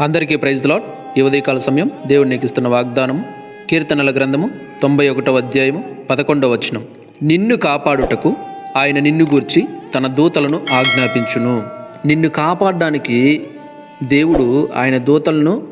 అందరికీ praise lord ఈ ఉదయకాల సమయం దేవుడు నీకు ఇస్తున్న వాగ్దానము కీర్తనల గ్రంథము తొంభై ఒకటవ అధ్యాయము పదకొండవ వచనం. నిన్ను కాపాడుటకు ఆయన నిన్ను గూర్చి తన దూతలను ఆజ్ఞాపించును. నిన్ను కాపాడడానికి దేవుడు ఆయన దూతలను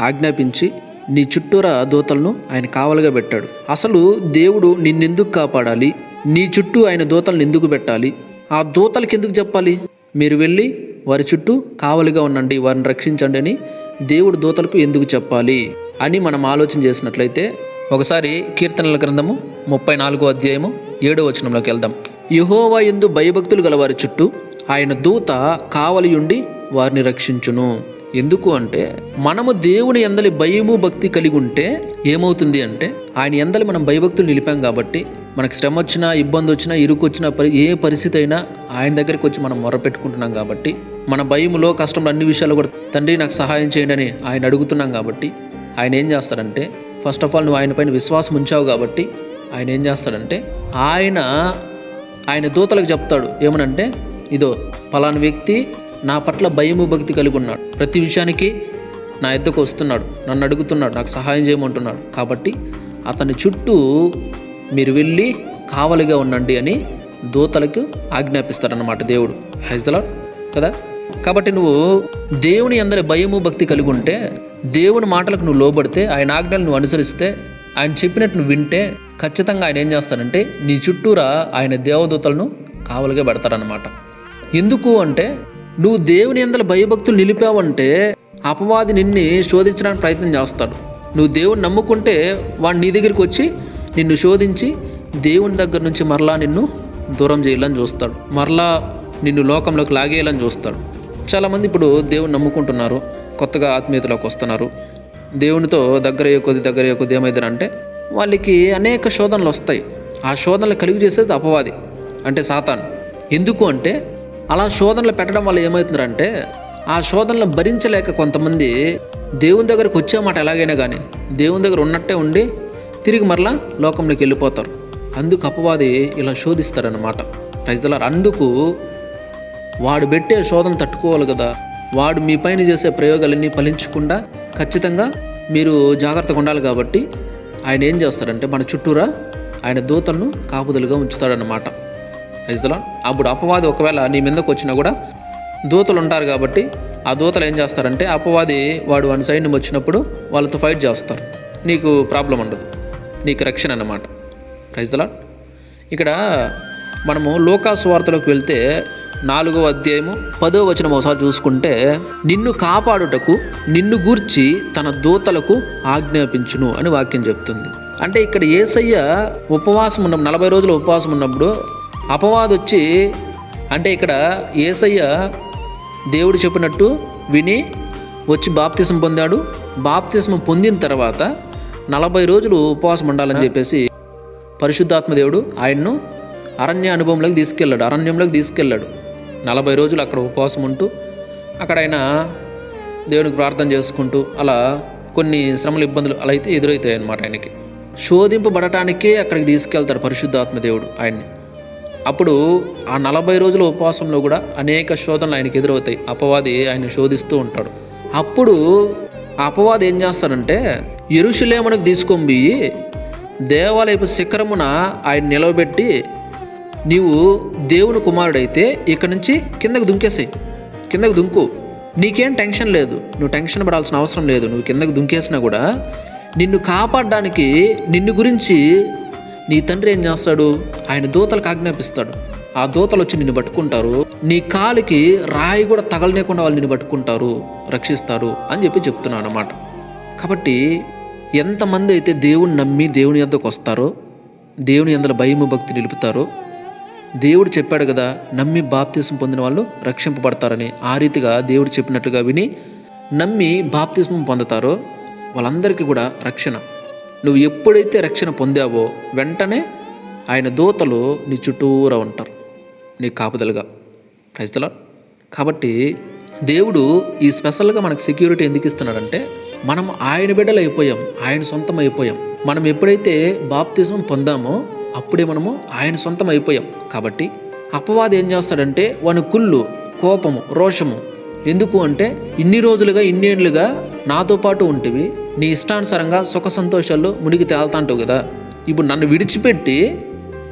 ఆజ్ఞాపించి నీ చుట్టూరా దూతలను ఆయన కావలుగా పెట్టాడు. అసలు దేవుడు నిన్నెందుకు కాపాడాలి? నీ చుట్టూ ఆయన దూతలను ఎందుకు పెట్టాలి? ఆ దూతలకి ఎందుకు చెప్పాలి? మీరు వెళ్ళి వారి చుట్టూ కావలిగా ఉండండి వారిని రక్షించండి అని దేవుడు దూతలకు ఎందుకు చెప్పాలి అని మనం ఆలోచన చేసినట్లయితే ఒకసారి కీర్తనల గ్రంథము ముప్పై నాలుగో అధ్యాయము ఏడో వచనంలోకి వెళ్దాం. యహోవా ఎందు భయభక్తులు గల వారి చుట్టూ ఆయన దూత కావలి ఉండి వారిని రక్షించును. ఎందుకు అంటే మనము దేవుని ఎందలి భయము భక్తి కలిగి ఉంటే ఏమవుతుంది అంటే ఆయన ఎందలి మనం భయభక్తులు నిలిపాం కాబట్టి మనకు శ్రమ వచ్చినా ఇబ్బంది వచ్చినా ఇరుకు వచ్చినా పరి ఏ పరిస్థితి అయినా ఆయన దగ్గరికి వచ్చి మనం మొరపెట్టుకుంటున్నాం కాబట్టి మన భయములో కష్టంలో అన్ని విషయాలు కూడా తండ్రి నాకు సహాయం చేయండి అని ఆయన అడుగుతున్నాం కాబట్టి ఆయన ఏం చేస్తాడంటే ఫస్ట్ ఆఫ్ ఆల్ నువ్వు ఆయన పైన విశ్వాసం ఉంచావు కాబట్టి ఆయన ఏం చేస్తాడంటే ఆయన ఆయన దూతలకు చెప్తాడు. ఏమనంటే ఇదో పలానా వ్యక్తి నా పట్ల భయము భక్తి కలిగి ఉన్నాడు. ప్రతి విషయానికి నా ఎద్దకు వస్తున్నాడు. నన్ను అడుగుతున్నాడు నాకు సహాయం చేయమంటున్నాడు. కాబట్టి అతని చుట్టూ మీరు వెళ్ళి కావలిగా ఉండండి అని దూతలకు ఆజ్ఞాపిస్తాడనమాట దేవుడు. హైజ్దలా కదా? కాబట్టి నువ్వు దేవుని అందరి భయము భక్తి కలిగి ఉంటే దేవుని మాటలకు నువ్వు లోబడితే ఆయన ఆజ్ఞలు నువ్వు అనుసరిస్తే ఆయన చెప్పినట్టు నువ్వు వింటే ఖచ్చితంగా ఆయన ఏం చేస్తారంటే నీ చుట్టూరా ఆయన దేవదూతలను కావలిగా పెడతాడనమాట ఎందుకు అంటే నువ్వు దేవుని అందల భయభక్తులు నిలిపావంటే అపవాది నిన్ను శోధించడానికి ప్రయత్నం చేస్తాడు. నువ్వు దేవుని నమ్ముకుంటే వాడు నీ దగ్గరికి వచ్చి నిన్ను శోధించి దేవుని దగ్గర నుంచి మరలా నిన్ను దూరం చేయాలని చూస్తాడు. మరలా నిన్ను లోకంలోకి లాగేయాలని చూస్తాడు. చాలామంది ఇప్పుడు దేవుని నమ్ముకుంటున్నారు కొత్తగా ఆత్మీయతలోకి వస్తున్నారు. దేవునితో దగ్గర అయ్యే కొద్ది దగ్గర అయ్యే కొద్ది ఏమైందంటే వాళ్ళకి అనేక శోధనలు వస్తాయి. ఆ శోధనలు కలిగి చేసేది అపవాది అంటే సాతాన్. ఎందుకు అంటే అలా శోధనలు పెట్టడం వల్ల ఏమవుతుందంటే ఆ శోధనలు భరించలేక కొంతమంది దేవుని దగ్గరకు వచ్చామాట ఎలాగైనా కానీ దేవుని దగ్గర ఉన్నట్టే ఉండి తిరిగి మరలా లోకంలోకి వెళ్ళిపోతారు. అందుకు అపవాది ఇలా శోధిస్తారన్నమాట. రైతులారు అందుకు వాడు పెట్టే శోధన తట్టుకోవాలి కదా. వాడు మీ పైన చేసే ప్రయోగాలన్నీ ఫలించకుండా ఖచ్చితంగా మీరు జాగ్రత్తగా ఉండాలి కాబట్టి ఆయన ఏం చేస్తాడంటే మన చుట్టూరా ఆయన దూతలను కాపుదలుగా ఉంచుతాడనమాట రైతులా అప్పుడు అపవాది ఒకవేళ నీ మీదకు వచ్చినా కూడా దూతలు ఉంటారు కాబట్టి ఆ దూతలు ఏం చేస్తారంటే అపవాది వాడు వన్ సైడ్ వచ్చినప్పుడు వాళ్ళతో ఫైట్ చేస్తారు. నీకు ప్రాబ్లం ఉండదు. నీకు రక్షణ అన్నమాట. రైతులా ఇక్కడ మనము లోకాసు వార్తలోకి వెళ్తే నాలుగో అధ్యాయము పదో వచనం ఒకసారి చూసుకుంటే నిన్ను కాపాడుటకు నిన్ను గూర్చి తన దూతలకు ఆజ్ఞాపించును అని వాక్యం చెప్తుంది. అంటే ఇక్కడ ఏసయ్య ఉపవాసం ఉన్న నలభై రోజులు ఉపవాసం ఉన్నప్పుడు అపవాదొచ్చి అంటే ఇక్కడ ఏసయ్య దేవుడు చెప్పినట్టు విని వచ్చి బాప్తిసం పొందాడు. బాప్తిసం పొందిన తర్వాత నలభై రోజులు ఉపవాసం ఉండాలని చెప్పేసి పరిశుద్ధాత్మ దేవుడు ఆయన్ను అరణ్య అనుభవంలోకి తీసుకెళ్ళాడు. అరణ్యంలోకి తీసుకెళ్ళాడు. నలభై రోజులు అక్కడ ఉపవాసం ఉంటూ అక్కడ ఆయన దేవునికి ప్రార్థన చేసుకుంటూ అలా కొన్ని శ్రమలు ఇబ్బందులు అలా అయితే ఎదురవుతాయి అన్నమాట ఆయనకి. శోధింపబడటానికే అక్కడికి తీసుకెళ్తాడు పరిశుద్ధాత్మ దేవుడు ఆయన్ని. అప్పుడు ఆ నలభై రోజుల ఉపవాసంలో కూడా అనేక శోధనలు ఆయనకి ఎదురవుతాయి. అపవాది ఆయన శోధిస్తూ ఉంటాడు. అప్పుడు ఆ అపవాది ఏం చేస్తాడంటే ఎరుషులేమునకు తీసుకొని పోయి దేవాలయపు శిఖరమున ఆయన నిలవబెట్టి నీవు దేవుని కుమారుడైతే ఇక్కడ నుంచి కిందకు దుంకేసాయి. కిందకు దుంకు. నీకేం టెన్షన్ లేదు. నువ్వు టెన్షన్ పడాల్సిన అవసరం లేదు. నువ్వు కిందకు దుంకేసినా కూడా నిన్ను కాపాడడానికి నిన్ను గురించి నీ తండ్రి ఏం చేస్తాడు? ఆయన దూతలకు ఆజ్ఞాపిస్తాడు. ఆ దూతలు వచ్చి నిన్ను పట్టుకుంటారు. నీ కాలికి రాయి కూడా తగలనేకుండా వాళ్ళు నిన్ను పట్టుకుంటారు. రక్షిస్తారు అని చెప్పి చెప్తున్నాను అన్నమాట. కాబట్టి ఎంతమంది అయితే దేవుని నమ్మి దేవుని యొద్దకు వస్తారో దేవుని అందల భయము భక్తి నిలుపుతారో దేవుడు చెప్పాడు కదా నమ్మి బాప్తీసం పొందిన వాళ్ళు రక్షింపబడతారని. ఆ రీతిగా దేవుడు చెప్పినట్లుగా విని నమ్మి బాప్తిస్మం పొందుతారో వాళ్ళందరికీ కూడా రక్షణ. నువ్వు ఎప్పుడైతే రక్షణ పొందావో వెంటనే ఆయన దూతలు నీ చుట్టూరా ఉంటారు. నీ కాపుదలుగా. ప్రజల కాబట్టి దేవుడు ఈ స్పెషల్గా మనకు సెక్యూరిటీ ఎందుకు ఇస్తున్నాడంటే మనం ఆయన బిడ్డలు అయిపోయాం ఆయన సొంతం అయిపోయాం. మనం ఎప్పుడైతే బాప్తిజం పొందామో అప్పుడే మనము ఆయన సొంతం అయిపోయాం. కాబట్టి అపవాది ఏం చేస్తాడంటే వాని కుళ్ళు కోపము రోషము ఎందుకు అంటే ఇన్ని రోజులుగా ఇన్నేళ్ళుగా నాతో పాటు ఉంటివి నీ ఇష్టానుసారంగా సుఖ సంతోషాల్లో మునిగి తేల్తాంటావు కదా. ఇప్పుడు నన్ను విడిచిపెట్టి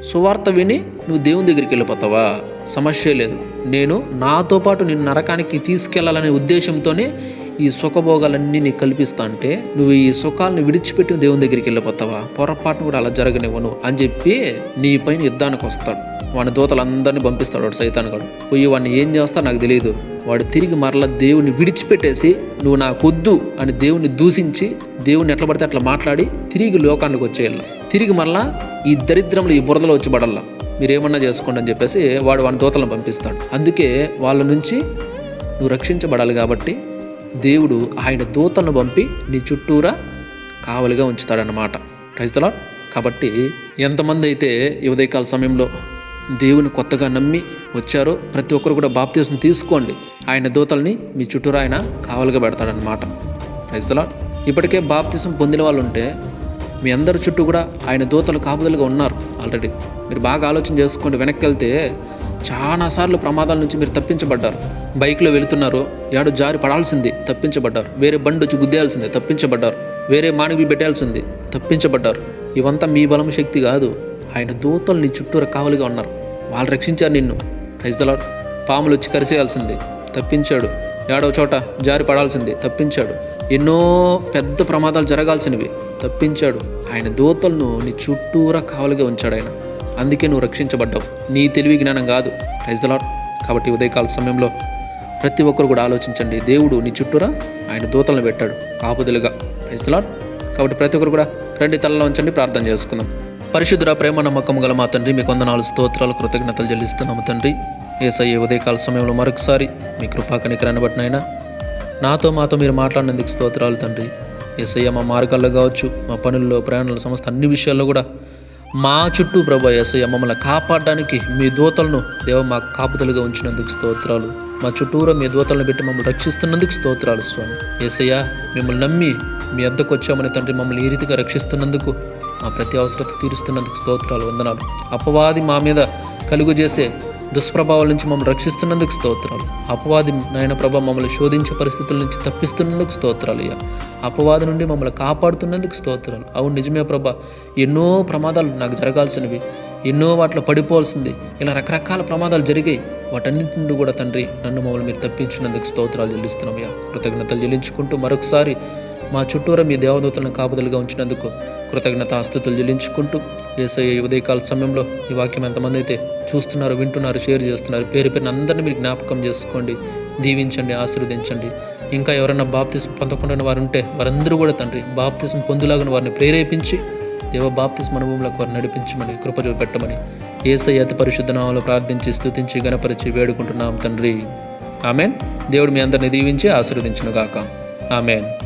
సువార్త విని నువ్వు దేవుని దగ్గరికి వెళ్ళిపోతావా? సమస్య లేదు. నేను నాతో పాటు నిన్ను నరకానికి తీసుకెళ్ళాలనే ఉద్దేశంతోనే ఈ సుఖభోగాలన్నీ నీకు కల్పిస్తా అంటే నువ్వు ఈ సుఖాలను విడిచిపెట్టి దేవుని దగ్గరికి వెళ్ళిపోతావా? పొరపాటును కూడా అలా జరగనివ్వను అని చెప్పి నీ పైన యుద్ధానికి వస్తాడు. వాడి దూతలందరినీ పంపిస్తాడు వాడు సైతానుగాడు పోయి వాడిని ఏం చేస్తా నాకు తెలియదు. వాడు తిరిగి మరలా దేవుని విడిచిపెట్టేసి నువ్వు నాకొద్దు అని దేవుని దూషించి దేవుని ఎట్లా పడితే అట్లా మాట్లాడి తిరిగి లోకానికి వచ్చేయాల. తిరిగి మరలా ఈ దరిద్రంలో ఈ బురదలో వచ్చి పడల్లా మీరేమన్నా చేసుకోండి అని చెప్పేసి వాడు వాడి దూతలను పంపిస్తాడు. అందుకే వాళ్ళ నుంచి నువ్వు రక్షించబడాలి కాబట్టి దేవుడు ఆయన దూతలను పంపి నీ చుట్టూరా కావలిగా ఉంచుతాడన్నమాట. రైతులా కాబట్టి ఎంతమంది అయితే ఈ ఉదయకాల సమయంలో దేవుని కొత్తగా నమ్మి వచ్చారో ప్రతి ఒక్కరు కూడా బాప్తీసం తీసుకోండి. ఆయన దూతల్ని మీ చుట్టూరా ఆయన కావలిగా పెడతాడనమాట రైతులా ఇప్పటికే బాప్తీసం పొందిన వాళ్ళు ఉంటే మీ అందరి చుట్టూ కూడా ఆయన దూతలు కాపుదలుగా ఉన్నారు ఆల్రెడీ. మీరు బాగా ఆలోచన చేసుకోండి. వెనక్కి వెళ్తే చాలాసార్లు ప్రమాదాల నుంచి మీరు తప్పించబడ్డారు. బైక్లో వెళుతున్నారు ఏడు జారి పడాల్సింది తప్పించబడ్డారు. వేరే బండి వచ్చి గుద్దేయాల్సింది తప్పించబడ్డారు. వేరే మానవి పెట్టాల్సింది తప్పించబడ్డారు. ఇవంతా మీ బలం శక్తి కాదు. ఆయన దూతలు నీ చుట్టూరా కావలిగా ఉన్నారు. వాళ్ళు రక్షించారు నిన్ను. రైజ్దలాడ్ పాములు వచ్చి కరిసేయాల్సింది తప్పించాడు. ఏడవ చోట జారి పడాల్సింది తప్పించాడు. ఎన్నో పెద్ద ప్రమాదాలు జరగాల్సినవి తప్పించాడు. ఆయన దూతలను నీ చుట్టూరా కావలిగా ఉంచాడు ఆయన. అందుకే నువ్వు రక్షించబడ్డావు. నీ తెలివి జ్ఞానం కాదు. రైతులాడ్ కాబట్టి ఉదయకాల సమయంలో ప్రతి ఒక్కరు కూడా ఆలోచించండి. దేవుడు నీ చుట్టూరా ఆయన దూతలను పెట్టాడు. కాపుదలుగా. రైతులాడ్ కాబట్టి ప్రతి ఒక్కరు కూడా రెండు తలలో ఉంచండి ప్రార్థన చేసుకుందాం. పరిశుద్ధుర ప్రేమ నమ్మకం గల మా తండ్రి మీకు వందనాలు స్తోత్రాలు కృతజ్ఞతలు చెల్లిస్తున్నాము తండ్రి. ఏసయ్యే ఉదయకాల సమయంలో మరొకసారి మీ కృపా కనికరాన్ని బట్టినైనా నాతో మాతో మీరు మాట్లాడినందుకు స్తోత్రాలు తండ్రి. ఏసయ్య మా మార్గాల్లో కావచ్చు మా పనుల్లో ప్రయాణాల సంస్థ అన్ని విషయాల్లో కూడా మా చుట్టూ ప్రభా ఏసయ్య మమ్మల్ని కాపాడడానికి మీ దూతలను దేవ మా కాపుదలుగా ఉంచినందుకు స్తోత్రాలు. మా చుట్టూరా మీ దూతలను పెట్టి మమ్మల్ని రక్షిస్తున్నందుకు స్తోత్రాలు స్వామి. ఏసయ్య మిమ్మల్ని నమ్మి మీ అద్దకు వచ్చామని తండ్రి మమ్మల్ని ఈ రీతిగా రక్షిస్తున్నందుకు మా ప్రతి అవసరత తీరుస్తున్నందుకు స్తోత్రాలు వందనాలు. అపవాది మా మీద కలుగు చేసే దుష్ప్రభావాల నుంచి మమ్మల్ని రక్షిస్తున్నందుకు స్తోత్రాలు. అపవాది నాయన ప్రభ మమ్మల్ని శోధించే పరిస్థితుల నుంచి తప్పిస్తున్నందుకు స్తోత్రాలు అయ్యా. అపవాది నుండి మమ్మల్ని కాపాడుతున్నందుకు స్తోత్రాలు. అవును నిజమే ప్రభ. ఎన్నో ప్రమాదాలు నాకు జరగాల్సినవి. ఎన్నో వాటిలో పడిపోవాల్సింది. ఇలా రకరకాల ప్రమాదాలు జరిగాయి. వాటన్నింటి నుండి కూడా తండ్రి నన్ను మమ్మల్ని మీరు తప్పించినందుకు స్తోత్రాలు చెల్లిస్తున్నాం అయ్యా. కృతజ్ఞతలు చెల్లించుకుంటూ మరొకసారి మా చుట్టూరా మీ దేవదూతలను కాపుదలుగా ఉంచినందుకు కృతజ్ఞత ఆస్తుతులు చెల్లించుకుంటూ ఏసఐ ఉదయకాల సమయంలో ఈ వాక్యం ఎంతమంది అయితే చూస్తున్నారు వింటున్నారు షేర్ చేస్తున్నారు. పేరు పేరున అందరినీ మీరు జ్ఞాపకం చేసుకోండి దీవించండి ఆశీర్వదించండి. ఇంకా ఎవరైనా బాప్తిసం పొందకుండా వారు ఉంటే వారందరూ కూడా తండ్రి బాప్తిసం పొందులాగా వారిని ప్రేరేపించి దేవ బాప్తిసం అనుభవంలోకి వారిని నడిపించమని కృప చూపెట్టమని ఏసై అతి పరిశుద్ధ నామంలో ప్రార్థించి స్థుతించి గణపరిచి వేడుకుంటున్నాం తండ్రి. ఆమెన్. దేవుడు మీ అందరిని దీవించి ఆశీర్వదించును గాక ఆమెన్.